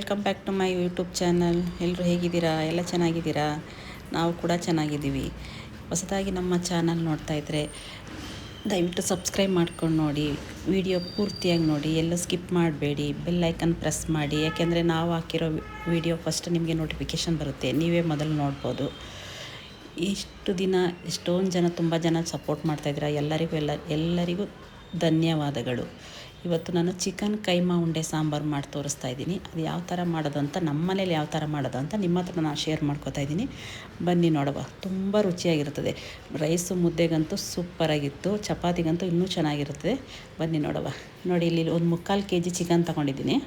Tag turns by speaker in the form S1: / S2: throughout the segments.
S1: Welcome back to my YouTube channel. ಎಲ್ಲರೂ ಹೇಗಿದ್ದೀರಾ? ಎಲ್ಲ ಚೆನ್ನಾಗಿದ್ದೀರಾ? ನಾವು ಕೂಡ ಚೆನ್ನಾಗಿದ್ದೀವಿ. ಹೊಸದಾಗಿ ನಮ್ಮ ಚಾನಲ್ ನೋಡ್ತಾ ಇದ್ದರೆ ದಯವಿಟ್ಟು ಸಬ್ಸ್ಕ್ರೈಬ್ ಮಾಡ್ಕೊಂಡು ನೋಡಿ, ವಿಡಿಯೋ ಪೂರ್ತಿಯಾಗಿ ನೋಡಿ. ಎಲ್ಲ ಸ್ಕಿಪ್ ಮಾಡಬೇಡಿ. ಬೆಲ್ ಐಕನ್ ಪ್ರೆಸ್ ಮಾಡಿ. ಯಾಕೆಂದರೆ ನಾವು ಹಾಕಿರೋ ವಿಡಿಯೋ ಫಸ್ಟ್ ನಿಮಗೆ ನೋಟಿಫಿಕೇಷನ್ ಬರುತ್ತೆ. ನೀವೇ ಮೊದಲು ನೋಡ್ಬೋದು. ಇಷ್ಟು ದಿನ ಎಷ್ಟೊಂದು ಜನ, ತುಂಬ ಜನ ಸಪೋರ್ಟ್ ಮಾಡ್ತಾಯಿದ್ದೀರಾ ಎಲ್ಲರಿಗೂ ಎಲ್ಲ, ಎಲ್ಲರಿಗೂ ಧನ್ಯವಾದಗಳು. ಇವತ್ತು ನಾನು ಚಿಕನ್ ಕೈಮಾ ಉಂಡೆ ಸಾಂಬಾರು ಮಾಡಿ ತೋರಿಸ್ತಾ ಇದ್ದೀನಿ. ಅದು ಯಾವ ಥರ ಮಾಡೋದು ಅಂತ ನಮ್ಮ ಮನೇಲಿ ಯಾವ ಥರ ಮಾಡೋದು ಅಂತ ನಿಮ್ಮ ಹತ್ರ ನಾನು ಶೇರ್ ಮಾಡ್ಕೋತಾ ಇದ್ದೀನಿ. ಬನ್ನಿ ನೋಡುವ. ತುಂಬ ರುಚಿಯಾಗಿರ್ತದೆ ರೈಸು ಮುದ್ದೆಗಂತೂ ಸೂಪರಾಗಿತ್ತು. ಚಪಾತಿಗಂತೂ ಇನ್ನೂ ಚೆನ್ನಾಗಿರುತ್ತದೆ. ಬನ್ನಿ ನೋಡುವ. ನೋಡಿ, ಇಲ್ಲಿ ಒಂದು ಮುಕ್ಕಾಲು ಕೆ ಜಿ ಚಿಕನ್ ತಗೊಂಡಿದ್ದೀನಿ.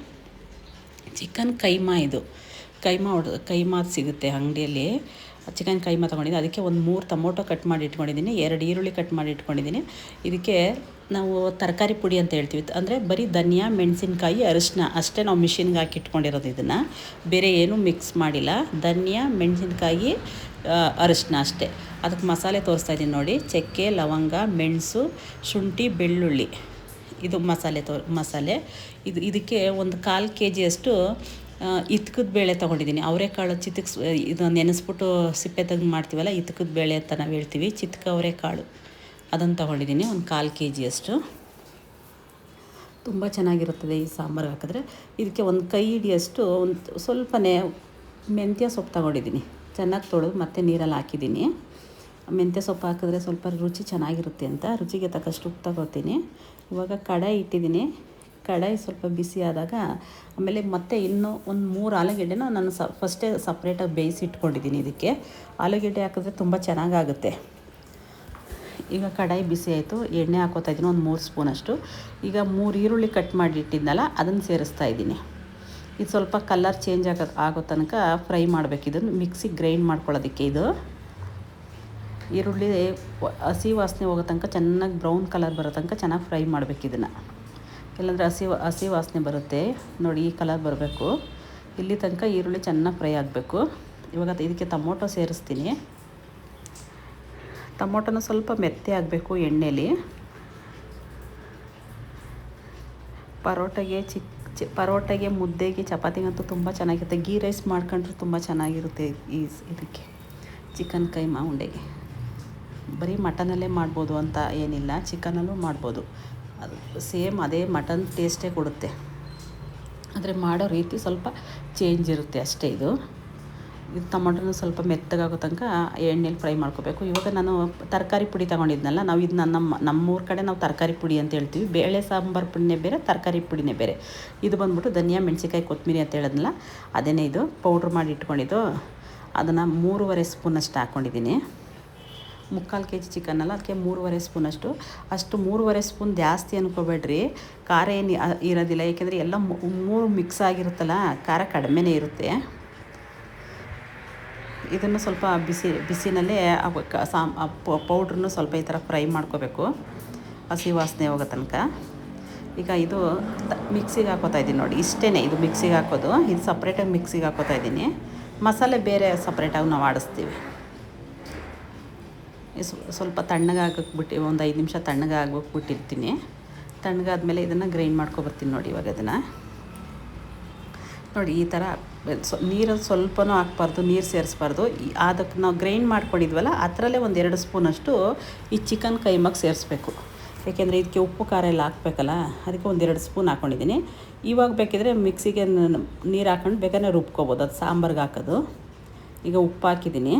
S1: ಚಿಕನ್ ಕೈಮಾ ಇದು. ಕೈಮಾ ಹೊಡ್ ಕೈಮಾ ಸಿಗುತ್ತೆ ಅಂಗಡಿಯಲ್ಲಿ. ಚಿಕನ್ ಕೈಮಾ ತೊಗೊಂಡಿದ್ದೀನಿ. ಅದಕ್ಕೆ ಒಂದು ಮೂರು ಟೊಮೊಟೊ ಕಟ್ ಮಾಡಿ ಇಟ್ಕೊಂಡಿದ್ದೀನಿ. ಎರಡು ಈರುಳ್ಳಿ ಕಟ್ ಮಾಡಿ ಇಟ್ಕೊಂಡಿದ್ದೀನಿ. ಇದಕ್ಕೆ ನಾವು ತರಕಾರಿ ಪುಡಿ ಅಂತ ಹೇಳ್ತೀವಿ. ಅಂದರೆ ಬರೀ ಧನಿಯಾ, ಮೆಣಸಿನ್ಕಾಯಿ ಅರಿಶಿನ ಅಷ್ಟೇ ನಾವು ಮಿಷಿನ್ಗೆ ಹಾಕಿ ಇಟ್ಕೊಂಡಿರೋದು ಇದನ್ನು. ಬೇರೆ ಏನೂ ಮಿಕ್ಸ್ ಮಾಡಿಲ್ಲ. ಧನಿಯಾ, ಮೆಣಸಿನ್ಕಾಯಿ ಅರಿಶಿನ ಅಷ್ಟೇ. ಅದಕ್ಕೆ ಮಸಾಲೆ ತೋರಿಸ್ತಾ ಇದ್ದೀನಿ ನೋಡಿ. ಚಕ್ಕೆ, ಲವಂಗ, ಮೆಣಸು, ಶುಂಠಿ, ಬೆಳ್ಳುಳ್ಳಿ. ಇದು ಮಸಾಲೆ ತೋ, ಮಸಾಲೆ. ಇದು ಇದಕ್ಕೆ ಒಂದು ಕಾಲು ಕೆ ಜಿಯಷ್ಟು ಇತ್ಕದ ಬೇಳೆ ತೊಗೊಂಡಿದ್ದೀನಿ. ಅವರೆಕಾಳು ಚಿತಕ್ಸ್, ಇದು ನೆನೆಸ್ಬಿಟ್ಟು ಸಿಪ್ಪೆ ತೆಗೆದು ಮಾಡ್ತೀವಲ್ಲ, ಇತ್ಕದ ಬೇಳೆ ಅಂತ ನಾವು ಹೇಳ್ತೀವಿ. ಚಿತ್ಕ ಅವರೆಕಾಳು. ಅದನ್ನು ತೊಗೊಂಡಿದ್ದೀನಿ, ಒಂದು ಕಾಲು ಕೆ ಜಿಯಷ್ಟು ತುಂಬ ಚೆನ್ನಾಗಿರುತ್ತದೆ ಈ ಸಾಂಬಾರು ಹಾಕಿದ್ರೆ. ಇದಕ್ಕೆ ಒಂದು ಕೈ ಹಿಡಿಯಷ್ಟು ಒಂದು ಸ್ವಲ್ಪನೇ ಮೆಂತ್ಯ ಸೊಪ್ಪು ತೊಗೊಂಡಿದ್ದೀನಿ. ಚೆನ್ನಾಗಿ ತೊಳೆದು ಮತ್ತೆ ನೀರಲ್ಲಿ ಹಾಕಿದ್ದೀನಿ. ಮೆಂತ್ಯ ಸೊಪ್ಪು ಹಾಕಿದ್ರೆ ಸ್ವಲ್ಪ ರುಚಿ ಚೆನ್ನಾಗಿರುತ್ತೆ ಅಂತ, ರುಚಿಗೆ ತಕ್ಕಷ್ಟು ಉಪ್ಪು ತಗೋತೀನಿ ಇವಾಗ ಕಡಾಯಿ ಇಟ್ಟಿದ್ದೀನಿ. ಕಡಾಯಿ ಸ್ವಲ್ಪ ಬಿಸಿ ಆದಾಗ, ಆಮೇಲೆ ಮತ್ತೆ ಇನ್ನೂ ಒಂದು ಮೂರು ಆಲೂಗೆಡ್ಡೆನ ನಾನು ಸ ಫಸ್ಟೇ ಸಪ್ರೇಟಾಗಿ ಬೇಯಿಸಿ ಇಟ್ಕೊಂಡಿದ್ದೀನಿ ಇದಕ್ಕೆ. ಆಲೂಗೆಡ್ಡೆ ಹಾಕಿದ್ರೆ ತುಂಬ ಚೆನ್ನಾಗಾಗುತ್ತೆ. ಈಗ ಕಡಾಯಿ ಬಿಸಿ ಆಯಿತು, ಎಣ್ಣೆ ಹಾಕೋತಾ ಇದ್ದೀನಿ, ಒಂದು ಮೂರು ಸ್ಪೂನಷ್ಟು ಈಗ ಮೂರು ಈರುಳ್ಳಿ ಕಟ್ ಮಾಡಿ ಇಟ್ಟಿದ್ದಲ್ಲ ಅದನ್ನು ಸೇರಿಸ್ತಾ ಇದ್ದೀನಿ. ಇದು ಸ್ವಲ್ಪ ಕಲರ್ ಚೇಂಜ್ ಆಗೋ ಆಗೋ ತನಕ ಫ್ರೈ ಮಾಡಬೇಕು. ಇದನ್ನು ಮಿಕ್ಸಿಗೆ ಗ್ರೈಂಡ್ ಮಾಡ್ಕೊಳ್ಳೋದಕ್ಕೆ ಇದು. ಈರುಳ್ಳಿ ಹಸಿ ವಾಸನೆ ಹೋಗೋ ತನಕ ಚೆನ್ನಾಗಿ ಬ್ರೌನ್ ಕಲರ್ ಬರೋ ತನಕ ಚೆನ್ನಾಗಿ ಫ್ರೈ ಮಾಡಬೇಕು ಇದನ್ನು. ಇಲ್ಲಾಂದರೆ ಹಸಿ ಹಸಿ ವಾಸನೆ ಬರುತ್ತೆ. ನೋಡಿ, ಈ ಕಲರ್ ಬರಬೇಕು. ಇಲ್ಲಿ ತನಕ ಈರುಳ್ಳಿ ಚೆನ್ನಾಗಿ ಫ್ರೈ ಆಗಬೇಕು. ಇವಾಗ ಇದಕ್ಕೆ ಟೊಮೊಟೊ ಸೇರಿಸ್ತೀನಿ. ಟೊಮೊಟೊನ ಸ್ವಲ್ಪ ಮೆತ್ತೆ ಆಗಬೇಕು ಎಣ್ಣೆಲಿ. ಪರೋಟಗೆ ಚಿ ಪರೋಟಗೆ ಮುದ್ದೆಗೆ ಚಪಾತಿಗಂತೂ ತುಂಬ ಚೆನ್ನಾಗಿರುತ್ತೆ. ಗೀ ರೈಸ್ ಮಾಡ್ಕೊಂಡ್ರೆ ತುಂಬ ಚೆನ್ನಾಗಿರುತ್ತೆ ಈ ಇದಕ್ಕೆ ಚಿಕನ್ ಕೈಮಾ ಉಂಡೆಗೆ. ಬರೀ ಮಟನಲ್ಲೇ ಮಾಡ್ಬೋದು ಅಂತ ಏನಿಲ್ಲ, ಚಿಕನಲ್ಲೂ ಮಾಡ್ಬೋದು. ಅದು ಸೇಮ್ ಅದೇ ಮಟನ್ ಟೇಸ್ಟೇ ಕೊಡುತ್ತೆ. ಆದರೆ ಮಾಡೋ ರೀತಿ ಸ್ವಲ್ಪ ಚೇಂಜ್ ಇರುತ್ತೆ ಅಷ್ಟೇ ಇದು. ಇದು ಟೊಮೊಟೊನ ಸ್ವಲ್ಪ ಮೆತ್ತಗಾಗೋ ತನಕ ಎಣ್ಣೆಲಿ ಫ್ರೈ ಮಾಡ್ಕೋಬೇಕು. ಇವಾಗ ನಾನು ತರಕಾರಿ ಪುಡಿ ತೊಗೊಂಡಿದ್ನಲ್ಲ, ನಾವು ಇದನ್ನ ನಮ್ಮ, ನಮ್ಮೂರ ಕಡೆ ನಾವು ತರಕಾರಿ ಪುಡಿ ಅಂತ ಹೇಳ್ತೀವಿ. ಬೇಳೆ ಸಾಂಬಾರು ಪುಡಿನೇ ಬೇರೆ, ತರಕಾರಿ ಪುಡಿನೇ ಬೇರೆ. ಇದು ಬಂದ್ಬಿಟ್ಟು ಧನಿಯಾ ಮೆಣಸಿಕಾಯಿ ಕೊತ್ತಂಬರಿ ಅಂತ ಹೇಳಿದ್ನಲ್ಲ ಅದೇನೇ ಇದು ಪೌಡ್ರ್ ಮಾಡಿ ಇಟ್ಕೊಂಡಿದ್ದು. ಅದನ್ನು ಮೂರುವರೆ ಸ್ಪೂನಷ್ಟು ಹಾಕ್ಕೊಂಡಿದ್ದೀನಿ ಮುಕ್ಕಾಲು ಕೆ ಜಿ ಚಿಕನ್ನಲ್ಲ ಅದಕ್ಕೆ ಮೂರುವರೆ ಸ್ಪೂನ್ ಅಷ್ಟು ಮೂರುವರೆ ಸ್ಪೂನ್ ಜಾಸ್ತಿ ಅಂದ್ಕೋಬೇಡ್ರಿ ಖಾರ ಏನು ಇರೋದಿಲ್ಲ ಏಕೆಂದರೆ ಎಲ್ಲ ಮೂರು ಮಿಕ್ಸ್ ಆಗಿರುತ್ತಲ್ಲ, ಖಾರ ಕಡಿಮೆನೇ ಇರುತ್ತೆ. ಇದನ್ನು ಸ್ವಲ್ಪ ಬಿಸಿ, ಬಿಸಿನಲ್ಲೇ ಸಾಮ್ ಪೌಡ್ರನ್ನು ಸ್ವಲ್ಪ ಈ ಥರ ಫ್ರೈ ಮಾಡ್ಕೋಬೇಕು. ಹಸಿ ವಾಸನೆ ಹೋಗೋ ತನಕ. ಈಗ ಇದು ಮಿಕ್ಸಿಗೆ ಹಾಕೋತಾ ಇದ್ದೀನಿ ನೋಡಿ ಇಷ್ಟೇ ಇದು ಮಿಕ್ಸಿಗೆ ಹಾಕೋದು. ಇದು ಸಪ್ರೇಟಾಗಿ ಮಿಕ್ಸಿಗೆ ಹಾಕೋತಾ ಇದ್ದೀನಿ. ಮಸಾಲೆ ಬೇರೆ ಸಪ್ರೇಟಾಗಿ ನಾವು ಆಡಿಸ್ತೀವಿ. ಸ್ವಲ್ಪ ತಣ್ಣಗಾಗಕ್ಬಿಟ್ಟು ಒಂದು ಐದು ನಿಮಿಷ ತಣ್ಣಗಾಗ್ಬಿಟ್ಟಿರ್ತೀನಿ ತಣ್ಣಗಾದ್ಮೇಲೆ ಇದನ್ನು ಗ್ರೈಂಡ್ ಮಾಡ್ಕೊಬರ್ತೀನಿ ನೋಡಿ ಇವಾಗ ಅದನ್ನು ನೋಡಿ, ಈ ಥರ ಸೊ, ನೀರಲ್ಲಿ ಸ್ವಲ್ಪನೂ ಹಾಕ್ಬಾರ್ದು, ನೀರು ಸೇರಿಸ್ಬಾರ್ದು. ಅದಕ್ಕೆ ನಾವು ಗ್ರೈಂಡ್ ಮಾಡ್ಕೊಂಡಿದ್ವಲ್ಲ, ಅದರಲ್ಲೇ ಒಂದು ಎರಡು ಸ್ಪೂನಷ್ಟು ಈ ಚಿಕನ್ ಕೈಮಾಗೆ ಸೇರಿಸ್ಬೇಕು. ಯಾಕೆಂದರೆ ಇದಕ್ಕೆ ಉಪ್ಪು, ಖಾರ ಎಲ್ಲ ಹಾಕ್ಬೇಕಲ್ಲ, ಅದಕ್ಕೆ ಒಂದೆರಡು ಸ್ಪೂನ್ ಹಾಕ್ಕೊಂಡಿದ್ದೀನಿ ಇವಾಗ ಬೇಕಿದ್ರೆ ಮಿಕ್ಸಿಗೆ ನೀರು ಹಾಕೊಂಡು ಬೇಕಾದ್ರೆ ರುಬ್ಕೊಬೋದು, ಅದು ಸಾಂಬಾರ್ಗೆ ಹಾಕೋದು. ಈಗ ಉಪ್ಪು ಹಾಕಿದ್ದೀನಿ.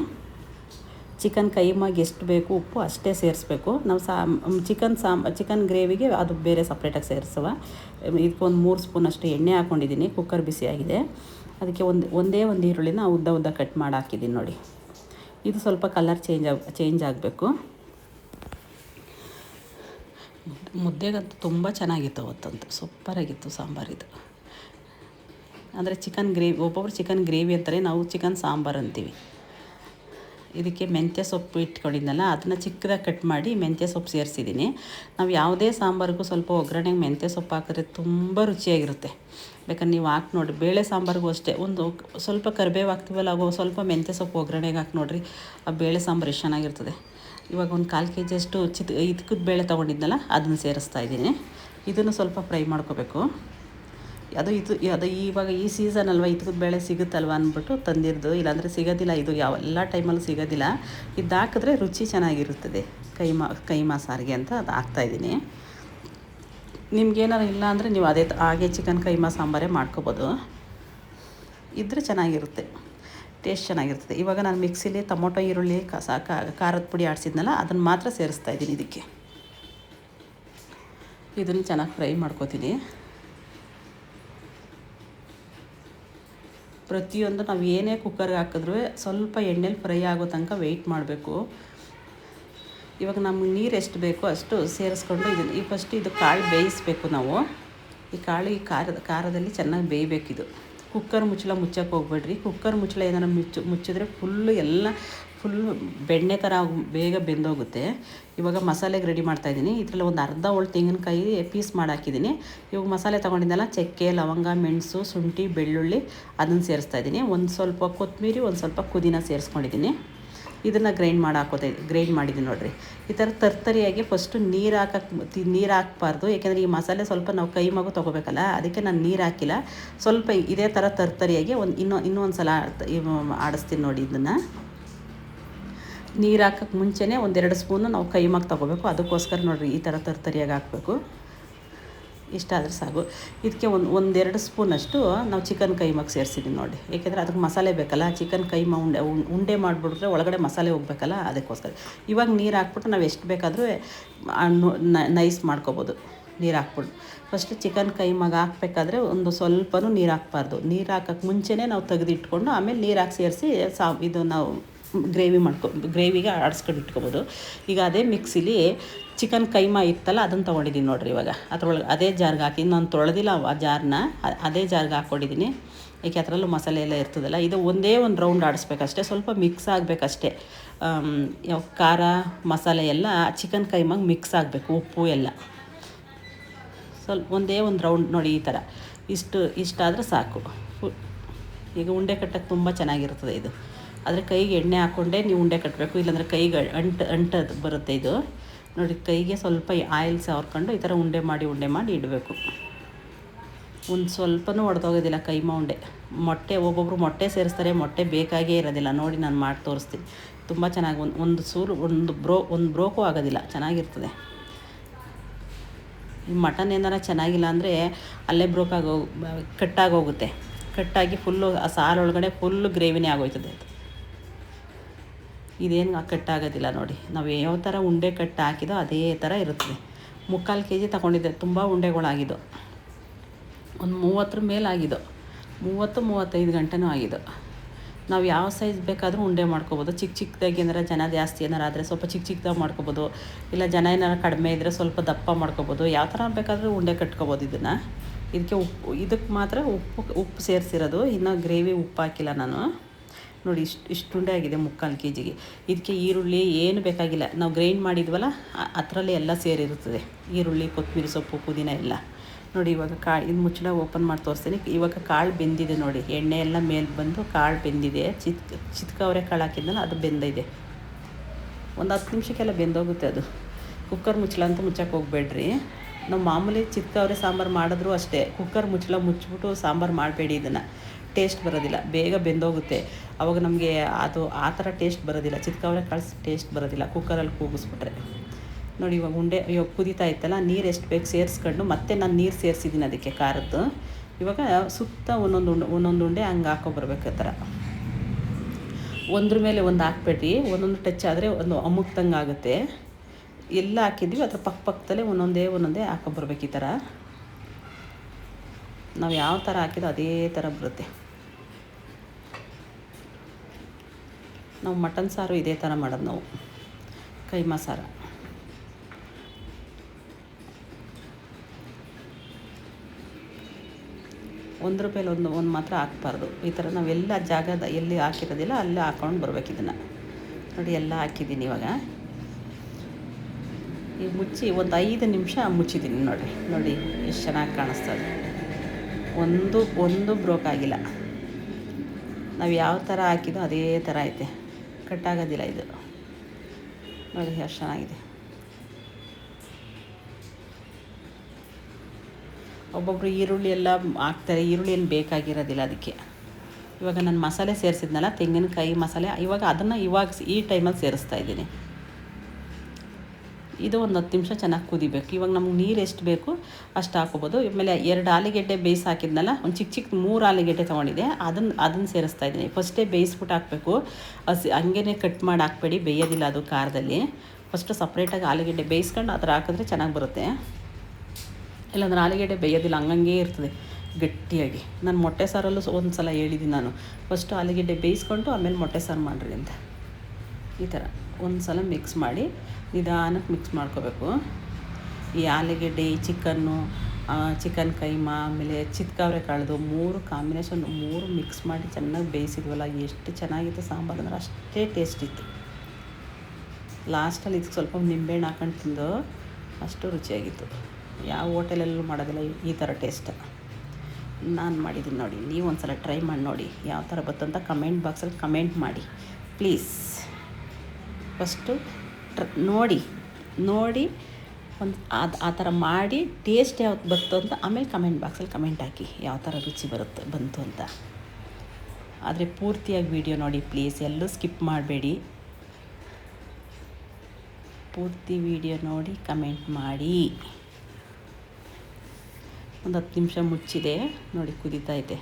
S1: ಚಿಕನ್ ಕೈಮಾಗಿ ಎಷ್ಟು ಬೇಕು ಉಪ್ಪು ಅಷ್ಟೇ ಸೇರಿಸ್ಬೇಕು. ನಾವು ಸಾಮ್, ಚಿಕನ್ ಸಾಮ್, ಚಿಕನ್ ಗ್ರೇವಿಗೆ ಅದು ಬೇರೆ ಸಪ್ರೇಟಾಗಿ ಸೇರಿಸುವ. ಇದಕ್ಕೊಂದು ಮೂರು ಸ್ಪೂನಷ್ಟು ಎಣ್ಣೆ ಹಾಕ್ಕೊಂಡಿದ್ದೀನಿ ಕುಕ್ಕರ್ ಬಿಸಿಯಾಗಿದೆ. ಅದಕ್ಕೆ ಒಂದು, ಒಂದೇ ಒಂದು ಈರುಳ್ಳಿನ ಉದ್ದ ಉದ್ದ ಕಟ್ ಮಾಡಿ ಹಾಕಿದ್ದೀನಿ ನೋಡಿ. ಇದು ಸ್ವಲ್ಪ ಕಲರ್ ಚೇಂಜ್ ಆಗ ಚೇಂಜ್ ಆಗಬೇಕು. ಮುದ್ದೆಗಂತೂ ತುಂಬ ಚೆನ್ನಾಗಿತ್ತು ಅವತ್ತಂತೂ. ಸೂಪರಾಗಿತ್ತು ಸಾಂಬಾರಿದು ಅಂದರೆ ಚಿಕನ್ ಗ್ರೇವಿ ಒಬ್ಬೊಬ್ರು ಚಿಕನ್ ಗ್ರೇವಿ ಅಂತಾರೆ, ನಾವು ಚಿಕನ್ ಸಾಂಬಾರು ಅಂತೀವಿ. ಇದಕ್ಕೆ ಮೆಂತ್ಯ ಸೊಪ್ಪು ಇಟ್ಕೊಂಡಿದ್ನಲ್ಲ, ಅದನ್ನು ಚಿಕ್ಕದಾಗಿ ಕಟ್ ಮಾಡಿ ಮೆಂತ್ಯ ಸೊಪ್ಪು ಸೇರಿಸಿದ್ದೀನಿ ನಾವು ಯಾವುದೇ ಸಾಂಬಾರಿಗೂ ಸ್ವಲ್ಪ ಒಗ್ಗರಣೆಗೆ ಮೆಂತ್ಯ ಸೊಪ್ಪು ಹಾಕಿದ್ರೆ ತುಂಬ ರುಚಿಯಾಗಿರುತ್ತೆ. ಬೇಕಾದ್ರೆ ನೀವು ಹಾಕಿ ನೋಡಿರಿ ಬೇಳೆ ಸಾಂಬಾರಿಗೂ ಅಷ್ಟೇ. ಒಂದು ಸ್ವಲ್ಪ ಕರಿಬೇವು ಹಾಕ್ತೀವಲ್ಲ ಅವು ಸ್ವಲ್ಪ ಮೆಂತ್ಯ ಸೊಪ್ಪು ಒಗ್ಗರಣೆಗೆ ಹಾಕಿ ನೋಡಿರಿ, ಆ ಬೇಳೆ ಸಾಂಬಾರು ಎಷ್ಟು ಚೆನ್ನಾಗಿರ್ತದೆ. ಇವಾಗ ಒಂದು ಕಾಲು ಕೆ ಜಿಯಷ್ಟು ಚಿತ್ ಇದಕ್ಕದ ಬೇಳೆ ತೊಗೊಂಡಿದ್ನಲ್ಲ, ಅದನ್ನು ಸೇರಿಸ್ತಾ ಇದ್ದೀನಿ. ಇದನ್ನು ಸ್ವಲ್ಪ ಫ್ರೈ ಮಾಡ್ಕೋಬೇಕು. ಅದು ಇದು, ಅದು ಇವಾಗ ಈ ಸೀಸನ್ ಅಲ್ವಾ, ಇದ್ಕದ ಬೇಳೆ ಸಿಗುತ್ತಲ್ವ ಅಂದ್ಬಿಟ್ಟು ತಂದಿರೋದು. ಇಲ್ಲಾಂದರೆ ಸಿಗೋದಿಲ್ಲ, ಇದು ಯಾವ, ಎಲ್ಲ ಟೈಮಲ್ಲೂ ಸಿಗೋದಿಲ್ಲ. ಇದು ಹಾಕಿದ್ರೆ ರುಚಿ ಚೆನ್ನಾಗಿರುತ್ತದೆ. ಕೈಮಾ ಕೈಮಾ ಸಾರಿಗೆ ಅಂತ ಅದು ಹಾಕ್ತಾಯಿದ್ದೀನಿ ನಿಮ್ಗೇನಾರು ಇಲ್ಲ ಅಂದರೆ ನೀವು ಅದೇ ಹಾಗೆ ಚಿಕನ್ ಕೈಮಾ, ಸಾಂಬಾರೇ ಮಾಡ್ಕೋಬೋದು. ಇದ್ದರೆ ಚೆನ್ನಾಗಿರುತ್ತೆ. ಟೇಸ್ಟ್ ಚೆನ್ನಾಗಿರ್ತದೆ. ಇವಾಗ ನಾನು ಮಿಕ್ಸಿಲಿ ಟೊಮೊಟೊ, ಈರುಳ್ಳಿ ಕಸ ಖಾರದ ಪುಡಿ ಆಡಿಸಿದ್ನಲ್ಲ ಅದನ್ನು ಮಾತ್ರ ಸೇರಿಸ್ತಾ ಇದ್ದೀನಿ ಇದಕ್ಕೆ. ಇದನ್ನು ಚೆನ್ನಾಗಿ ಫ್ರೈ ಮಾಡ್ಕೋತೀನಿ. ಪ್ರತಿಯೊಂದು ನಾವು ಏನೇ ಕುಕ್ಕರ್ಗೆ ಹಾಕಿದ್ರೂ ಸ್ವಲ್ಪ ಎಣ್ಣೆಲಿ ಫ್ರೈ ಆಗೋ ತನಕ ವೆಯ್ಟ್ ಮಾಡಬೇಕು. ಇವಾಗ ನಮ್ಗೆ ನೀರು ಎಷ್ಟು ಬೇಕೋ ಅಷ್ಟು ಸೇರಿಸ್ಕೊಂಡು ಇದನ್ನು ಈ ಫಸ್ಟ್ ಇದು ಕಾಳು ಬೇಯಿಸ್ಬೇಕು ನಾವು. ಈ ಕಾಳು ಈ ಖಾರದ ಖಾರದಲ್ಲಿ ಚೆನ್ನಾಗಿ ಬೇಯಬೇಕಿದು ಕುಕ್ಕರ್ ಮುಚ್ಚಳ ಮುಚ್ಚಕ್ಕೆ ಹೋಗ್ಬೇಡ್ರಿ. ಕುಕ್ಕರ್ ಮುಚ್ಚಳ ಏನಾರು ಮುಚ್ಚು ಮುಚ್ಚಿದ್ರೆ ಫುಲ್ಲು ಎಲ್ಲ ಫುಲ್ಲು ಬೆಣ್ಣೆ ಥರ ಬೇಗ ಬೆಂದೋಗುತ್ತೆ. ಇವಾಗ ಮಸಾಲೆಗೆ ರೆಡಿ ಮಾಡ್ತಾಯಿದ್ದೀನಿ ಇದರಲ್ಲಿ ಒಂದು ಅರ್ಧ ಹೋಳು ತೆಂಗಿನಕಾಯಿ ಪೀಸ್ ಮಾಡಿ ಹಾಕಿದ್ದೀನಿ ಇವಾಗ ಮಸಾಲೆ ತೊಗೊಂಡಿದ್ದೆಲ್ಲ ಚಕ್ಕೆ, ಲವಂಗ, ಮೆಣಸು, ಶುಂಠಿ, ಬೆಳ್ಳುಳ್ಳಿ ಅದನ್ನು ಸೇರಿಸ್ತಾ ಇದ್ದೀನಿ. ಒಂದು ಸ್ವಲ್ಪ ಕೊತ್ತಂಬರಿ ಒಂದು ಸ್ವಲ್ಪ ಪುದೀನ ಸೇರಿಸ್ಕೊಂಡಿದ್ದೀನಿ. ಇದನ್ನು ಗ್ರೈಂಡ್ ಮಾಡಿ ಹಾಕೋದೆ ಗ್ರೈಂಡ್ ಮಾಡಿದ್ದೀನಿ ನೋಡಿರಿ. ಈ ಥರ ತರ್ತರಿಯಾಗಿ ಫಸ್ಟು ನೀರು ಹಾಕಕ್ಕೆ ನೀರು ಹಾಕ್ಬಾರ್ದು. ಯಾಕೆಂದರೆ ಈ ಮಸಾಲೆ ಸ್ವಲ್ಪ ನಾವು ಕೈ ಮಗು ತೊಗೋಬೇಕಲ್ಲ, ಅದಕ್ಕೆ ನಾನು ನೀರು ಹಾಕಿಲ್ಲ. ಸ್ವಲ್ಪ ಇದೇ ಥರ ತರ್ತರಿಯಾಗಿ ಒಂದು ಇನ್ನೊ ಇನ್ನೊಂದು ಸಲ ಆಡಿಸ್ತೀನಿ ನೋಡಿ ಇದನ್ನು. ನೀರು ಹಾಕಕ್ಕೆ ಮುಂಚೆನೇ ಒಂದೆರಡು ಸ್ಪೂನು ನಾವು ಕೈಮಾಗಿ ತೊಗೋಬೇಕು. ಅದಕ್ಕೋಸ್ಕರ ನೋಡಿರಿ ಈ ಥರ ತರ್ತರಿಯಾಗಿ ಹಾಕಬೇಕು. ಇಷ್ಟಾದರೆ ಸಾಕು ಇದಕ್ಕೆ ಒಂದು, ಒಂದೆರಡು ಸ್ಪೂನಷ್ಟು ನಾವು ಚಿಕನ್ ಕೈಮಾಗೆ ಸೇರಿಸಿದ್ದೀವಿ ನೋಡಿ. ಏಕೆಂದರೆ ಅದಕ್ಕೆ ಮಸಾಲೆ ಬೇಕಲ್ಲ ಚಿಕನ್ ಕೈಮಾ ಉಂಡೆ ಉಂಡೆ ಮಾಡಿಬಿಟ್ರೆ ಒಳಗಡೆ ಮಸಾಲೆ ಹೋಗ್ಬೇಕಲ್ಲ, ಅದಕ್ಕೋಸ್ಕರ. ಇವಾಗ ನೀರು ಹಾಕ್ಬಿಟ್ಟು ನಾವು ಎಷ್ಟು ಬೇಕಾದರೂ ನೈಸ್ ಮಾಡ್ಕೋಬೋದು. ನೀರು ಹಾಕ್ಬಿಟ್ಟು. ಫಸ್ಟು ಚಿಕನ್ ಕೈಮಾಗ ಹಾಕ್ಬೇಕಾದ್ರೆ ಒಂದು ಸ್ವಲ್ಪನೂ ನೀರು ಹಾಕ್ಬಾರ್ದು. ನೀರು ಹಾಕಕ್ಕೆ ಮುಂಚೆನೇ ನಾವು ತೆಗೆದಿಟ್ಕೊಂಡು ಆಮೇಲೆ ನೀರು ಹಾಕಿ ಸೇರಿಸಿ ಸಾ ಇದು ನಾವು ಗ್ರೇವಿ ಮಾಡ್ಕೊ, ಗ್ರೇವಿಗೆ ಆಡಿಸ್ಕೊಂಡು ಇಟ್ಕೊಬೋದು. ಈಗ ಅದೇ ಮಿಕ್ಸಿಲಿ ಚಿಕನ್ ಕೈಮಾ ಇತ್ತಲ್ಲ, ಅದನ್ನು ತೊಗೊಂಡಿದ್ದೀನಿ ನೋಡಿರಿ ಇವಾಗ. ಅದ್ರೊಳಗೆ ಅದೇ ಜಾರ್ಗೆ ಹಾಕಿ, ನಾನು ತೊಳೆದಿಲ್ಲ ಆ ಜಾರ್ನ ಅದೇ ಜಾರ್ಗೆ ಹಾಕ್ಕೊಂಡಿದ್ದೀನಿ ಏಕೆ ಅದರಲ್ಲೂ ಮಸಾಲೆ ಎಲ್ಲ ಇರ್ತದಲ್ಲ, ಇದು ಒಂದೇ ಒಂದು ರೌಂಡ್ ಆಡಿಸ್ಬೇಕಷ್ಟೇ, ಸ್ವಲ್ಪ ಮಿಕ್ಸ್ ಆಗಬೇಕಷ್ಟೇ. ಖಾರ, ಮಸಾಲೆ ಎಲ್ಲ ಚಿಕನ್ ಕೈಮಾಗ ಮಿಕ್ಸ್ ಆಗಬೇಕು, ಉಪ್ಪು ಎಲ್ಲ. ಸ್ವಲ್ಪ ಒಂದೇ ಒಂದು ರೌಂಡ್ ನೋಡಿ ಈ ಥರ ಇಷ್ಟು, ಇಷ್ಟಾದರೆ ಸಾಕು. ಈಗ ಉಂಡೆ ಕಟ್ಟಕ್ಕೆ ತುಂಬ ಚೆನ್ನಾಗಿರ್ತದೆ ಇದು. ಆದರೆ ಕೈಗೆ ಎಣ್ಣೆ ಹಾಕೊಂಡೆ ನೀವು ಉಂಡೆ ಕಟ್ಟಬೇಕು ಇಲ್ಲಾಂದರೆ ಕೈಗೆ ಅಂಟು, ಅಂಟದು ಬರುತ್ತೆ ಇದು. ನೋಡಿ, ಕೈಗೆ ಸ್ವಲ್ಪ ಆಯಿಲ್ ಸಾವ್ರ್ಕೊಂಡು ಈ ಥರ ಉಂಡೆ ಮಾಡಿ ಉಂಡೆ ಮಾಡಿ ಇಡಬೇಕು. ಒಂದು ಸ್ವಲ್ಪನೂ ಒಡೆದೋಗೋದಿಲ್ಲ ಕೈಮಾ ಉಂಡೆ. ಮೊಟ್ಟೆ, ಒಬ್ಬೊಬ್ರು ಮೊಟ್ಟೆ ಸೇರಿಸ್ತಾರೆ, ಮೊಟ್ಟೆ ಬೇಕಾಗೇ ಇರೋದಿಲ್ಲ. ನೋಡಿ, ನಾನು ಮಾಡಿ ತೋರಿಸ್ತೀನಿ. ತುಂಬ ಚೆನ್ನಾಗಿ ಒಂದು ಒಂದು ಸೂರು ಒಂದು ಬ್ರೋ, ಒಂದು ಬ್ರೋಕು ಆಗೋದಿಲ್ಲ. ಚೆನ್ನಾಗಿರ್ತದೆ. ಈ ಮಟನ್ ಏನಾರ ಚೆನ್ನಾಗಿಲ್ಲ ಅಂದರೆ ಅಲ್ಲೇ ಬ್ರೋಕಾಗಿ ಹೋಗಿ, ಕಟ್ಟಾಗಿ ಹೋಗುತ್ತೆ. ಕಟ್ಟಾಗಿ ಫುಲ್ಲು ಆ ಸಾರೊಳಗಡೆ ಫುಲ್ಲು ಗ್ರೇವಿನೇ ಆಗೋಯ್ತದೆ ಅದು. ಇದೇನು ಕಟ್ಟಾಗೋದಿಲ್ಲ ನೋಡಿ. ನಾವು ಯಾವ ಥರ ಉಂಡೆ ಕಟ್ ಹಾಕಿದೋ ಅದೇ ಥರ ಇರುತ್ತದೆ. ಮುಕ್ಕಾಲು ಕೆ ಜಿ ತಗೊಂಡಿದ್ದೆ. ತುಂಬ ಉಂಡೆಗಳಾಗಿದ್ದು. ಒಂದು ಮೂವತ್ತರ ಮೇಲೆ ಆಗಿದ್ದು ಮೂವತ್ತು, ಮೂವತ್ತೈದು ಗಂಟೆನೂ ಆಗಿದ್ದು. ನಾವು ಯಾವ ಸೈಜ್ ಬೇಕಾದರೂ ಉಂಡೆ ಮಾಡ್ಕೊಬೋದು. ಚಿಕ್ಕ ಚಿಕ್ಕದಾಗಿ ಏನಾರ ಜನ ಜಾಸ್ತಿ ಏನಾರು ಆದರೆ ಸ್ವಲ್ಪ ಚಿಕ್ಕ ಚಿಕ್ಕದಾಗಿ ಮಾಡ್ಕೋಬೋದು. ಇಲ್ಲ ಜನ ಏನಾರು ಕಡಿಮೆ ಇದ್ದರೆ ಸ್ವಲ್ಪ ದಪ್ಪ ಮಾಡ್ಕೋಬೋದು. ಯಾವ ಥರ ಬೇಕಾದರೂ ಉಂಡೆ ಕಟ್ಕೋಬೋದು ಇದನ್ನು. ಇದಕ್ಕೆ ಉಪ್ಪು, ಇದಕ್ಕೆ ಮಾತ್ರ ಉಪ್ಪು ಉಪ್ಪು ಸೇರಿಸಿರೋದು. ಇನ್ನೂ ಗ್ರೇವಿ ಉಪ್ಪು ಹಾಕಿಲ್ಲ ನಾನು. ನೋಡಿ ಇಷ್ಟು ಇಷ್ಟು ಉಂಡೆ ಆಗಿದೆ ಮುಕ್ಕಾಲು ಕೆ ಜಿಗೆ ಇದಕ್ಕೆ ಈರುಳ್ಳಿ ಏನು ಬೇಕಾಗಿಲ್ಲ. ನಾವು ಗ್ರೈಂಡ್ ಮಾಡಿದ್ವಲ್ಲ ಅದರಲ್ಲೇ ಎಲ್ಲ ಸೇರಿರುತ್ತದೆ. ಈರುಳ್ಳಿ ಕೊತ್ತಂಬರಿ ಸೊಪ್ಪು, ಪುದೀನ ಎಲ್ಲ. ನೋಡಿ ಇವಾಗ ಕಾಳು, ಇದು ಮುಚ್ಚಳ ಓಪನ್ ಮಾಡಿ ತೋರಿಸ್ತೀನಿ. ಇವಾಗ ಕಾಳು ಬೆಂದಿದೆ ನೋಡಿ. ಎಣ್ಣೆ ಎಲ್ಲ ಮೇಲೆ ಬಂದು ಕಾಳು ಬೆಂದಿದೆ. ಚಿತ್ ಚಿತ್ಕವರೆ ಕಾಳು ಹಾಕಿದ್ನಲ್ಲ, ಅದು ಬೆಂದಿದೆ ಒಂದು ಹತ್ತು ನಿಮಿಷಕ್ಕೆಲ್ಲ ಬೆಂದೋಗುತ್ತೆ ಅದು. ಕುಕ್ಕರ್ ಮುಚ್ಚಳ ಅಂತ ಮುಚ್ಚಕ್ಕೆ ಹೋಗ್ಬೇಡ್ರಿ. ನಾವು ಮಾಮೂಲಿ ಚಿತ್ಕವರೆ ಸಾಂಬಾರು ಮಾಡಿದ್ರು ಅಷ್ಟೇ. ಕುಕ್ಕರ್ ಮುಚ್ಚಳ ಮುಚ್ಚಿಬಿಟ್ಟು ಸಾಂಬಾರು ಮಾಡಬೇಡಿ ಇದನ್ನು. ಟೇಸ್ಟ್ ಬರೋದಿಲ್ಲ. ಬೇಗ ಬೆಂದೋಗುತ್ತೆ. ಅವಾಗ ನಮಗೆ ಅದು ಆ ಥರ ಟೇಸ್ಟ್ ಬರೋದಿಲ್ಲ. ಚಿತ್ಕವರೆ ಕಾಳು ಟೇಸ್ಟ್ ಬರೋದಿಲ್ಲ. ಕುಕ್ಕರಲ್ಲಿ ಕೂಗಿಸ್ಬಿಟ್ರೆ. ನೋಡಿ ಇವಾಗ ಉಂಡೆ, ಇವಾಗ ಕುದೀತಾ ಇತ್ತಲ್ಲ, ನೀರು ಎಷ್ಟು ಬೇಕು ಸೇರಿಸ್ಕೊಂಡು ಮತ್ತೆ ನಾನು ನೀರು ಸೇರಿಸಿದ್ದೀನಿ ಅದಕ್ಕೆ ಖಾರದ್ದು. ಇವಾಗ ಸುತ್ತ ಒಂದೊಂದು ಉಂಡೆ ಒಂದೊಂದು ಉಂಡೆ ಹಂಗೆ ಹಾಕೊಬರ್ಬೇಕು ಆ ಥರ. ಒಂದ್ರ ಮೇಲೆ ಒಂದು ಹಾಕ್ಬೇಡ್ರಿ. ಒಂದೊಂದು ಟಚ್ ಆದರೆ ಒಂದು ಅಮುಕ್ದಂಗೆ ಆಗುತ್ತೆ. ಎಲ್ಲ ಹಾಕಿದ್ವಿ ಅದರ ಪಕ್ಕ ಪಕ್ಕದಲ್ಲೇ ಒಂದೊಂದೇ ಒಂದೊಂದೇ ಹಾಕೊಬರ್ಬೇಕು ಈ ಥರ. ನಾವು ಯಾವ ಥರ ಹಾಕಿದೋ ಅದೇ ಥರ ಬರುತ್ತೆ. ನಾವು ಮಟನ್ ಸಾರು ಇದೇ ಥರ ಮಾಡೋದು ನಾವು. ಕೈಮಾ ಸಾರ ಒಂದು ರೂಪಾಯಲ್ಲಿ ಒಂದು ಒಂದು ಮಾತ್ರ ಹಾಕ್ಬಾರ್ದು. ಈ ಥರ ನಾವೆಲ್ಲ ಜಾಗದ ಎಲ್ಲಿ ಹಾಕಿರೋದಿಲ್ಲ ಅಲ್ಲೇ ಹಾಕೊಂಡು ಬರ್ಬೇಕು ಇದನ್ನು. ನೋಡಿ, ಎಲ್ಲ ಹಾಕಿದ್ದೀನಿ ಇವಾಗ. ಈಗ ಮುಚ್ಚಿ ಒಂದು ಐದು ನಿಮಿಷ ಮುಚ್ಚಿದ್ದೀನಿ ನೋಡಿರಿ ನೋಡಿ, ಎಷ್ಟು ಚೆನ್ನಾಗಿ ಕಾಣಿಸ್ತದೆ ಒಂದು ಒಂದು ಬ್ರೋಕ್ ಆಗಿಲ್ಲ. ನಾವು ಯಾವ ಥರ ಹಾಕಿದೋ ಅದೇ ಥರ ಐತೆ. ಕಟ್ಟಾಗೋದಿಲ್ಲ ಇದು. ನೋಡಿ ಎಷ್ಟು ಚೆನ್ನಾಗಿದೆ. ಒಬ್ಬೊಬ್ಬರು ಈರುಳ್ಳಿ ಎಲ್ಲ ಹಾಕ್ತಾರೆ, ಈರುಳ್ಳಿ ಏನು ಬೇಕಾಗಿರೋದಿಲ್ಲ ಅದಕ್ಕೆ. ಇವಾಗ ನಾನು ಮಸಾಲೆ ಸೇರಿಸಿದ್ನಲ್ಲ, ತೆಂಗಿನಕಾಯಿ ಮಸಾಲೆ, ಇವಾಗ ಅದನ್ನು ಇವಾಗ ಈ ಟೈಮಲ್ಲಿ ಸೇರಿಸ್ತಾ ಇದ್ದೀನಿ. ಇದು ಒಂದು ಹತ್ತು ನಿಮಿಷ ಚೆನ್ನಾಗಿ ಕುದಿಬೇಕು. ಇವಾಗ ನಮ್ಗೆ ನೀರು ಎಷ್ಟು ಬೇಕು ಅಷ್ಟು ಹಾಕೋಬೋದು ಆಮೇಲೆ ಎರಡು ಆಲೂಗೆಡ್ಡೆ ಬೇಯಿಸಿ ಹಾಕಿದ್ನಲ್ಲ, ಒಂದು ಚಿಕ್ಕ ಚಿಕ್ಕ ಮೂರು ಆಲೂಗೆಡ್ಡೆ ತೊಗೊಂಡಿದ್ದೆ. ಅದನ್ನು ಅದನ್ನು ಸೇರಿಸ್ತಾ ಇದ್ದೀನಿ. ಫಸ್ಟೇ ಬೇಯಿಸ್ಬಿಟ್ಟು ಹಾಕಬೇಕು. ಹಸಿ ಹಂಗೇ ಕಟ್ ಮಾಡಿ ಹಾಕ್ಬೇಡಿ, ಬೇಯೋದಿಲ್ಲ ಅದು ಖಾರದಲ್ಲಿ. ಫಸ್ಟು ಸಪ್ರೇಟಾಗಿ ಆಲೂಗೆಡ್ಡೆ ಬೇಯಿಸ್ಕೊಂಡು ಅದ್ರ ಹಾಕಿದ್ರೆ ಚೆನ್ನಾಗಿ ಬರುತ್ತೆ. ಇಲ್ಲಾಂದ್ರೆ ಆಲೂಗೆಡ್ಡೆ ಬೇಯೋದಿಲ್ಲ, ಹಂಗಂಗೆ ಇರ್ತದೆ ಗಟ್ಟಿಯಾಗಿ. ನಾನು ಮೊಟ್ಟೆ ಸಾರಲ್ಲೂ ಒಂದು ಸಲ ಹೇಳಿದ್ದೀನಿ ನಾನು. ಫಸ್ಟು ಆಲೂಗೆಡ್ಡೆ ಬೇಯಿಸ್ಕೊಂಡು ಆಮೇಲೆ ಮೊಟ್ಟೆ ಸಾರು ಮಾಡಿರಿ ಅಂತ. ಈ ಥರ ಒಂದು ಸಲ ಮಿಕ್ಸ್ ಮಾಡಿ ನಿಧಾನಕ್ಕೆ ಮಿಕ್ಸ್ ಮಾಡ್ಕೋಬೇಕು. ಈ ಆಲೂಗೆಡ್ಡೆ, ಈ ಚಿಕನ್ನು ಚಿಕನ್ ಕೈಮ, ಆಮೇಲೆ ಚಿತ್ಕಾವ್ರೆ ಕಾಳ್ದು ಮೂರು ಕಾಂಬಿನೇಷನ್ ಮೂರು ಮಿಕ್ಸ್ ಮಾಡಿ ಚೆನ್ನಾಗಿ ಬೇಯಿಸಿದ್ವಲ್ಲ, ಎಷ್ಟು ಚೆನ್ನಾಗಿತ್ತು ಸಾಂಬಾರು ಅಂದ್ರೆ ಅಷ್ಟೇ ಟೇಸ್ಟ್ ಇತ್ತು. ಲಾಸ್ಟಲ್ಲಿ ಇದಕ್ಕೆ ಸ್ವಲ್ಪ ನಿಂಬೆಹಣ್ಣು ಹಾಕೊಂಡು ತಿಂದು ಅಷ್ಟು ರುಚಿಯಾಗಿತ್ತು. ಯಾವ ಹೋಟೆಲಲ್ಲೂ ಮಾಡೋದಿಲ್ಲ, ಈ- ಥರ ಟೇಸ್ಟ್ ನಾನು ಮಾಡಿದ್ದೀನಿ ನೋಡಿ ನೀವು ಒಂದು ಸಲ ಟ್ರೈ ಮಾಡಿ ನೋಡಿ ಯಾವ ಥರ ಬತ್ತಂತ ಕಮೆಂಟ್ ಬಾಕ್ಸಲ್ಲಿ ಕಮೆಂಟ್ ಮಾಡಿ ಪ್ಲೀಸ್ ಫಸ್ಟು ಟ್ರ ನೋಡಿ ನೋಡಿ ಒಂದು ಅದು ಆ ಥರ ಮಾಡಿ ಟೇಸ್ಟ್ ಯಾವ್ದು ಬಂತು ಅಂತ ಆಮೇಲೆ ಕಮೆಂಟ್ ಬಾಕ್ಸಲ್ಲಿ ಕಮೆಂಟ್ ಹಾಕಿ ಯಾವ ಥರ ರುಚಿ ಬರುತ್ತೆ, ಬಂತು ಅಂತ. ಆದರೆ ಪೂರ್ತಿಯಾಗಿ ವಿಡಿಯೋ ನೋಡಿ ಪ್ಲೀಸ್, ಎಲ್ಲೂ ಸ್ಕಿಪ್ ಮಾಡಬೇಡಿ. ಪೂರ್ತಿ ವಿಡಿಯೋ ನೋಡಿ ಕಮೆಂಟ್ ಮಾಡಿ. ಒಂದು ಹತ್ತು ನಿಮಿಷ ಮುಚ್ಚಿದೆ, ನೋಡಿ ಕುದೀತಾ ಇದೆ.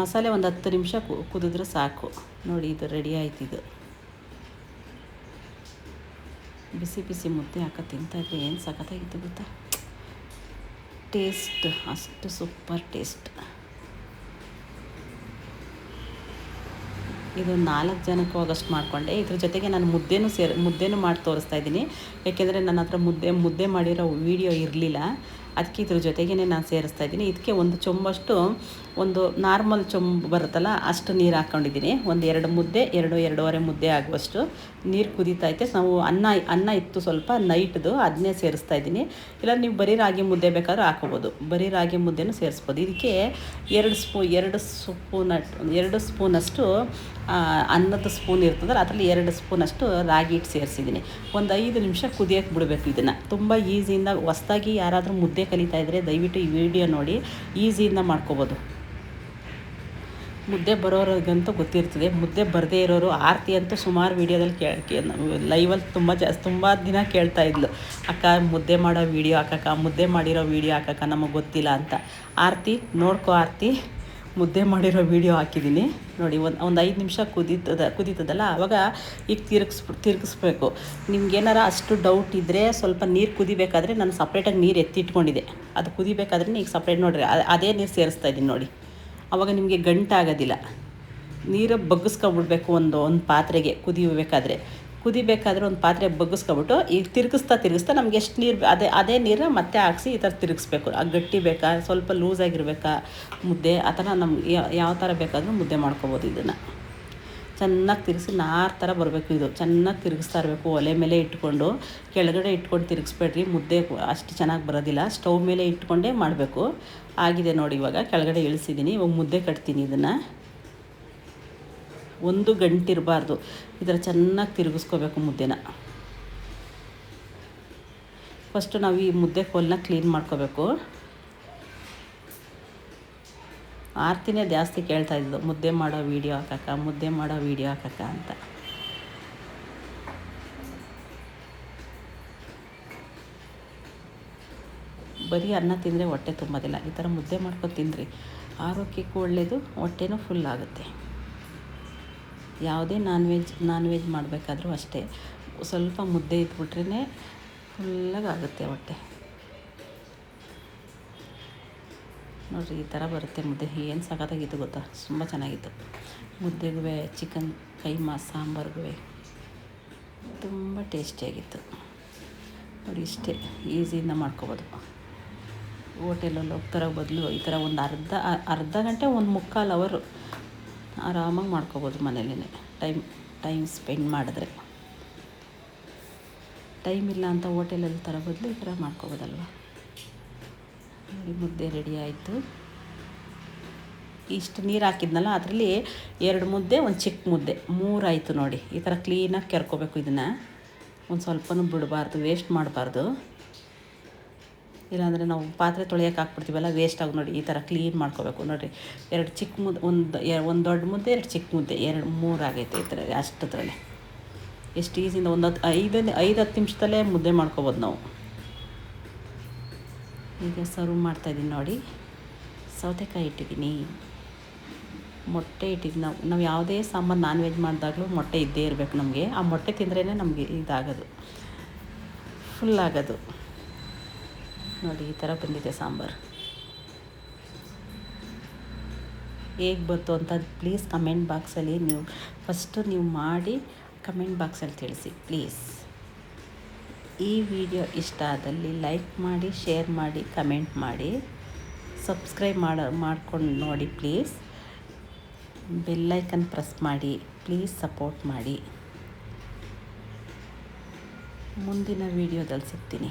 S1: ಮಸಾಲೆ ಒಂದು ಹತ್ತು ನಿಮಿಷ ಕುದಿದ್ರೆ ಸಾಕು. ನೋಡಿ ಇದು ರೆಡಿ ಆಯ್ತು ಇದು. ಬಿಸಿ ಬಿಸಿ ಮುದ್ದೆ ಹಾಕ ತಿಂತಾಯಿದ್ರೆ ಏನು ಸಖತ್ತಾಗಿತ್ತು ಗೊತ್ತಾ? ಟೇಸ್ಟ್, ಅಷ್ಟು ಸೂಪರ್ ಟೇಸ್ಟ್. ಇದು ನಾಲ್ಕು ಜನಕ್ಕೆ ಆಗಷ್ಟು ಮಾಡಿಕೊಂಡೆ. ಇದ್ರ ಜೊತೆಗೆ ನಾನು ಮುದ್ದೆನೂ ಸೇರಿ, ಮುದ್ದೆನೂ ಮಾಡಿ ತೋರಿಸ್ತಾ ಇದ್ದೀನಿ. ಯಾಕೆಂದರೆ ನನ್ನ ಹತ್ರ ಮುದ್ದೆ ಮುದ್ದೆ ಮಾಡಿರೋ ವೀಡಿಯೋ ಇರಲಿಲ್ಲ. ಅದಕ್ಕೆ ಇದ್ರ ಜೊತೆಗೇ ನಾನು ಸೇರಿಸ್ತಾ ಇದ್ದೀನಿ. ಇದಕ್ಕೆ ಒಂದು ಚೊಂಬಷ್ಟು, ಒಂದು ನಾರ್ಮಲ್ ಚೊಂಬು ಬರುತ್ತಲ್ಲ, ಅಷ್ಟು ನೀರು ಹಾಕ್ಕೊಂಡಿದ್ದೀನಿ. ಒಂದು ಎರಡು ಮುದ್ದೆ, ಎರಡು ಎರಡೂವರೆ ಮುದ್ದೆ ಆಗುವಷ್ಟು ನೀರು ಕುದೀತಾ ಐತೆ. ನಾವು ಅನ್ನ ಅನ್ನ ಇತ್ತು ಸ್ವಲ್ಪ, ನೈಟ್ದು ಅದನ್ನೇ ಸೇರಿಸ್ತಾ ಇದ್ದೀನಿ. ಇಲ್ಲ ನೀವು ಬರೀ ರಾಗಿ ಮುದ್ದೆ ಬೇಕಾದ್ರೂ ಹಾಕೋಬೋದು ಬರೀ ರಾಗಿ ಮುದ್ದೆನೂ ಸೇರಿಸ್ಬೋದು. ಇದಕ್ಕೆ ಎರಡು ಸ್ಪೂ, ಎರಡು ಸ್ಪೂನ್, ಎರಡು ಸ್ಪೂನಷ್ಟು ಅನ್ನದ ಸ್ಪೂನ್ ಇರ್ತದಲ್ಲ, ಅದರಲ್ಲಿ ಎರಡು ಸ್ಪೂನಷ್ಟು ರಾಗಿ ಹಿಟ್ಟು ಸೇರಿಸಿದ್ದೀನಿ. ಒಂದು ಐದು ನಿಮಿಷ ಕುದಿಯೋಕ್ಕೆ ಬಿಡಬೇಕು ಇದನ್ನು. ತುಂಬ ಈಸಿಯಿಂದ, ಹೊಸ್ದಾಗಿ ಯಾರಾದರೂ ಮುದ್ದೆ ಕಲಿತಾ ಇದ್ದರೆ ದಯವಿಟ್ಟು ಈ ವಿಡಿಯೋ ನೋಡಿ, ಈಸಿಯಿಂದ ಮಾಡ್ಕೋಬೋದು. ಮುದ್ದೆ ಬರೋರಿಗಂತೂ ಗೊತ್ತಿರ್ತದೆ, ಮುದ್ದೆ ಬರದೇ ಇರೋರು ಆರತಿ ಅಂತೂ ಸುಮಾರು ವೀಡಿಯೋದಲ್ಲಿ ಕೇಳ ಲೈವಲ್ಲಿ ತುಂಬ ಜಾಸ್ತಿ ತುಂಬ ದಿನ ಕೇಳ್ತಾ ಇದ್ಲು. ಅಕ್ಕ, ಮುದ್ದೆ ಮಾಡೋ ವೀಡಿಯೋ ಹಾಕಕ್ಕ, ಮುದ್ದೆ ಮಾಡಿರೋ ವೀಡಿಯೋ ಹಾಕಕ್ಕ, ನಮಗೆ ಗೊತ್ತಿಲ್ಲ ಅಂತ. ಆರತಿ, ನೋಡ್ಕೋ ಆರತಿ. ಮುದ್ದೆ ಮಾಡಿರೋ ವೀಡಿಯೋ ಹಾಕಿದ್ದೀನಿ ನೋಡಿ, ಒಂದು ಒಂದು ಐದು ನಿಮಿಷ ಕುದೀತದ, ಕುದೀತದಲ್ಲ ಆವಾಗ ಈಗ ತಿರುಗಿಸ್ ತಿರುಗಿಸ್ಬೇಕು ನಿಮ್ಗೇನಾರ ಅಷ್ಟು ಡೌಟ್ ಇದ್ದರೆ ಸ್ವಲ್ಪ ನೀರು ಕುದಿಬೇಕಾದ್ರೆ ನಾನು ಸಪ್ರೇಟಾಗಿ ನೀರು ಎತ್ತಿಟ್ಕೊಂಡಿದ್ದೆ. ಅದು ಕುದಿಬೇಕಾದ್ರೆ ಈಗ ಸಪ್ರೇಟ್ ನೋಡಿರಿ ಅದೇ ನೀರು ಸೇರಿಸ್ತಾ ಇದ್ದೀನಿ ನೋಡಿ. ಆವಾಗ ನಿಮಗೆ ಗಂಟಾಗೋದಿಲ್ಲ. ನೀರು ಬಗ್ಗಿಸ್ಕೊಂಬಿಡ್ಬೇಕು ಒಂದು ಒಂದು ಪಾತ್ರೆಗೆ ಕುದಿಬೇಕಾದ್ರೆ. ಕುದಿಬೇಕಾದ್ರೆ ಒಂದು ಪಾತ್ರೆ ಬಗ್ಗಿಸ್ಕೊಬಿಟ್ಟು ಈಗ ತಿರುಗಿಸ್ತಾ ತಿರುಗಿಸ್ತಾ ನಮ್ಗೆ ಎಷ್ಟು ನೀರು ಅದೇ ಅದೇ ನೀರನ್ನ ಮತ್ತೆ ಹಾಕ್ಸಿ ಈ ಥರ ತಿರುಗಿಸ್ಬೇಕು. ಆ ಗಟ್ಟಿ ಬೇಕಾ, ಸ್ವಲ್ಪ ಲೂಸಾಗಿರ್ಬೇಕಾ ಮುದ್ದೆ, ಆ ಥರ ನಮ್ಗೆ ಯಾವ ಥರ ಬೇಕಾದರೂ ಮುದ್ದೆ ಮಾಡ್ಕೊಬೋದು ಇದನ್ನು. ಚೆನ್ನಾಗಿ ತಿರುಗಿಸಿ ನಾರು ಥರ ಬರಬೇಕು ಇದು. ಚೆನ್ನಾಗಿ ತಿರುಗಿಸ್ತಾ ಇರಬೇಕು. ಒಲೆ ಮೇಲೆ ಇಟ್ಕೊಂಡು, ಕೆಳಗಡೆ ಇಟ್ಕೊಂಡು ತಿರುಗಿಸ್ಬೇಡ್ರಿ. ಮುದ್ದೆ ಅಷ್ಟು ಚೆನ್ನಾಗಿ ಬರೋದಿಲ್ಲ. ಸ್ಟವ್ ಮೇಲೆ ಇಟ್ಕೊಂಡೇ ಮಾಡಬೇಕು. ಆಗಿದೆ ನೋಡಿ ಇವಾಗ. ಕೆಳಗಡೆ ಇಳಿಸಿದ್ದೀನಿ ಇವಾಗ ಮುದ್ದೆ ಕಟ್ತೀನಿ ಇದನ್ನು. ಒಂದು ಗಂಟಿರಬಾರ್ದು. ಈ ಥರ ಚೆನ್ನಾಗಿ ತಿರುಗಿಸ್ಕೋಬೇಕು ಮುದ್ದೆನ. ಫಸ್ಟು ನಾವು ಈ ಮುದ್ದೆ ಕೋಲನ್ನ ಕ್ಲೀನ್ ಮಾಡ್ಕೋಬೇಕು. ಆರ್ತಿನೇ ಜಾಸ್ತಿ ಕೇಳ್ತಾ ಇದ್ದು ಮುದ್ದೆ ಮಾಡೋ ವೀಡಿಯೋ ಹಾಕಕ್ಕ, ಮುದ್ದೆ ಮಾಡೋ ವೀಡಿಯೋ ಹಾಕಕ್ಕ ಅಂತ. ಬರೀ ಅನ್ನ ತಿಂದರೆ ಹೊಟ್ಟೆ ತುಂಬೋದಿಲ್ಲ. ಈ ಥರ ಮುದ್ದೆ ಮಾಡ್ಕೊಂಡು ತಿನ್ನಿರಿ ಆರೋಗ್ಯಕ್ಕೂ ಒಳ್ಳೆಯದು ಹೊಟ್ಟೆನೂ ಫುಲ್ ಆಗುತ್ತೆ. ಯಾವುದೇ ನಾನ್ ವೆಜ್ ನಾನ್ ವೆಜ್ ಮಾಡಬೇಕಾದ್ರೂ ಅಷ್ಟೇ. ಸ್ವಲ್ಪ ಮುದ್ದೆ ಇಟ್ಬಿಟ್ರೇ ಫುಲ್ಲಾಗಿ ಆಗುತ್ತೆ ಹೊಟ್ಟೆ. ನೋಡಿರಿ, ಈ ಥರ ಬರುತ್ತೆ ಮುದ್ದೆ. ಏನು ಸಖತ್ತಾಗಿತ್ತು ಗೊತ್ತಾ? ತುಂಬ ಚೆನ್ನಾಗಿತ್ತು. ಮುದ್ದೆಗೂ ಚಿಕನ್ ಕೈಮಾ ಸಾಂಬಾರ್ಗೂ ತುಂಬ ಟೇಸ್ಟಿಯಾಗಿತ್ತು. ನೋಡಿ, ಇಷ್ಟೇ. ಈಸಿಯಿಂದ ಮಾಡ್ಕೋಬೋದು. ಹೋಟೆಲಲ್ಲಿ ಹೋಗ್ತಾರೋ ಬದಲು ಈ ಥರ ಒಂದು ಅರ್ಧ ಅರ್ಧ ಗಂಟೆ, ಒಂದು ಮುಕ್ಕಾಲು ಅವರು ಆರಾಮಾಗಿ ಮಾಡ್ಕೋಬೋದು ಮನೇಲೇ ಟೈಮ್ ಟೈಮ್ ಸ್ಪೆಂಡ್ ಮಾಡಿದ್ರೆ. ಟೈಮ್ ಇಲ್ಲ ಅಂತ ಹೋಟೆಲಲ್ಲಿ ತರೋ ಬದಲು ಈ ಥರ ಮಾಡ್ಕೋಬೋದಲ್ವ? ನೋಡಿ, ಮುದ್ದೆ ರೆಡಿ ಆಯಿತು. ಇಷ್ಟು ನೀರು ಹಾಕಿದ್ನಲ್ಲ, ಅದರಲ್ಲಿ ಎರಡು ಮುದ್ದೆ, ಒಂದು ಚಿಕ್ಕ ಮುದ್ದೆ. ಮೂರಾಯಿತು ನೋಡಿ. ಈ ಥರ ಕ್ಲೀನಾಗಿ ಕೆರ್ಕೋಬೇಕು ಇದನ್ನು. ಒಂದು ಸ್ವಲ್ಪನೂ ಬಿಡಬಾರ್ದು ವೇಸ್ಟ್ ಮಾಡಬಾರ್ದು. ಇಲ್ಲಾಂದರೆ ನಾವು ಪಾತ್ರೆ ತೊಳೆಯೋಕೆ ಹಾಕ್ಬಿಡ್ತೀವಲ್ಲ ವೇಸ್ಟ್ ಆಗಿ ನೋಡಿ, ಈ ಥರ ಕ್ಲೀನ್ ಮಾಡ್ಕೋಬೇಕು. ನೋಡಿರಿ, ಎರಡು ಚಿಕ್ಕ ಮುದ್ದೆ, ಒಂದು ಒಂದು ದೊಡ್ಡ ಮುದ್ದೆ, ಎರಡು ಚಿಕ್ಕ ಮುದ್ದೆ, ಎರಡು, ಮೂರು ಆಗೈತೆ ಈ ಥರ ಅಷ್ಟತ್ರಲ್ಲೇ ಎಷ್ಟು ಈಸಿಯಿಂದ ಒಂದು ಹತ್ತು ಐದನೇ, ಐದು ಹತ್ತು ನಿಮಿಷದಲ್ಲೇ ಮುದ್ದೆ ಮಾಡ್ಕೋಬೋದು ನಾವು. ಈಗ ಸರ್ವ್ ಮಾಡ್ತಾಯಿದ್ದೀನಿ ನೋಡಿ. ಸೌತೆಕಾಯಿ ಇಟ್ಟಿದ್ದೀನಿ. ಮೊಟ್ಟೆ ಇಟ್ಟಿದ್ದು ನಾವು ನಾವು ಯಾವುದೇ ಸಾಂಬಾರು ನಾನ್ ವೆಜ್ ಮಾಡಿದಾಗಲೂ ಮೊಟ್ಟೆ ಇದ್ದೇ ಇರಬೇಕು ನಮಗೆ. ಆ ಮೊಟ್ಟೆ ತಿಂದ್ರೇ ನಮಗೆ ಇದಾಗೋದು. ಫುಲ್ ಆಗೋದು. ನೋಡಿ, ಈ ಥರ ಬಂದಿದೆ ಸಾಂಬಾರು. ಹೇಗೆ ಬಂತು ಅಂತ ಪ್ಲೀಸ್ ಕಮೆಂಟ್ ಬಾಕ್ಸಲ್ಲಿ ನೀವು ಫಸ್ಟು ನೀವು ಮಾಡಿ ಕಮೆಂಟ್ ಬಾಕ್ಸಲ್ಲಿ ತಿಳಿಸಿ ಪ್ಲೀಸ್ ಈ ವಿಡಿಯೋ ಇಷ್ಟ ಆದಲ್ಲಿ ಲೈಕ್ ಮಾಡಿ ಶೇರ್ ಮಾಡಿ ಕಮೆಂಟ್ ಮಾಡಿ. ಸಬ್ಸ್ಕ್ರೈಬ್ ಮಾಡೋ, ಮಾಡ್ಕೊಂಡು ನೋಡಿ ಪ್ಲೀಸ್ ಬೆಲ್ಲೈಕನ್ ಪ್ರೆಸ್ ಮಾಡಿ ಪ್ಲೀಸ್ ಸಪೋರ್ಟ್ ಮಾಡಿ. ಮುಂದಿನ ವಿಡಿಯೋದಲ್ಲಿ ಸಿಗ್ತೀನಿ.